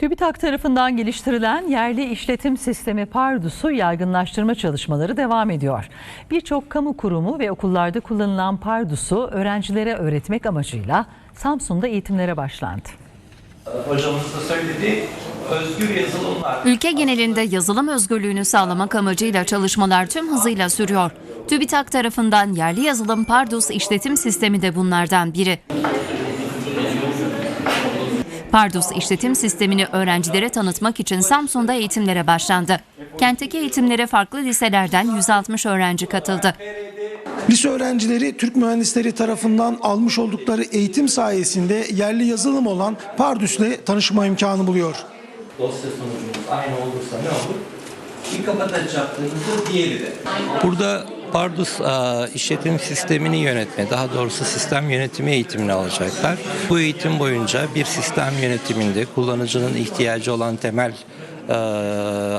TÜBİTAK tarafından geliştirilen yerli işletim sistemi Pardus'u yaygınlaştırma çalışmaları devam ediyor. Birçok kamu kurumu ve okullarda kullanılan Pardus'u öğrencilere öğretmek amacıyla Samsun'da eğitimlere başlandı. hocamız da söyledi. Özgür yazılımlar. Ülke genelinde yazılım özgürlüğünü sağlamak amacıyla çalışmalar tüm hızıyla sürüyor. TÜBİTAK tarafından yerli yazılım Pardus işletim sistemi de bunlardan biri. Pardus işletim sistemini öğrencilere tanıtmak için Samsun'da eğitimlere başlandı. Kentteki eğitimlere farklı liselerden 160 öğrenci katıldı. Lise öğrencileri Türk mühendisleri tarafından almış oldukları eğitim sayesinde yerli yazılım olan Pardus'le tanışma imkanı buluyor. Dosya sonucumuz aynı olursa ne olur? Bir kapataç yaptığımızda diğeri de. Burada Pardus e, işletim sistemini yönetme, daha doğrusu sistem yönetimi eğitimini alacaklar. Bu eğitim boyunca bir sistem yönetiminde kullanıcının ihtiyacı olan temel e,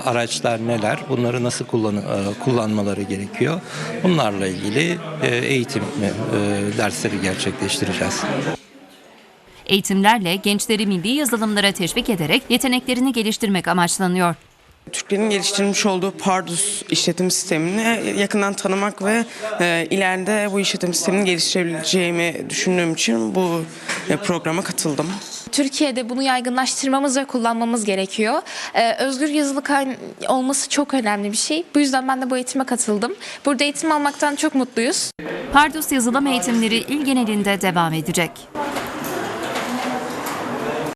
araçlar neler, bunları nasıl kullan, e, kullanmaları gerekiyor. Bunlarla ilgili eğitim dersleri gerçekleştireceğiz. Eğitimlerle gençleri milli yazılımlara teşvik ederek yeteneklerini geliştirmek amaçlanıyor. Türklerin geliştirmiş olduğu Pardus işletim sistemini yakından tanımak ve e, ileride bu işletim sistemini geliştirebileceğimi düşündüğüm için bu e, programa katıldım. Türkiye'de bunu yaygınlaştırmamız ve kullanmamız gerekiyor. Ee, özgür yazılı olması çok önemli bir şey. Bu yüzden ben de bu eğitime katıldım. Burada eğitim almaktan çok mutluyuz. Pardus yazılım eğitimleri il genelinde devam edecek.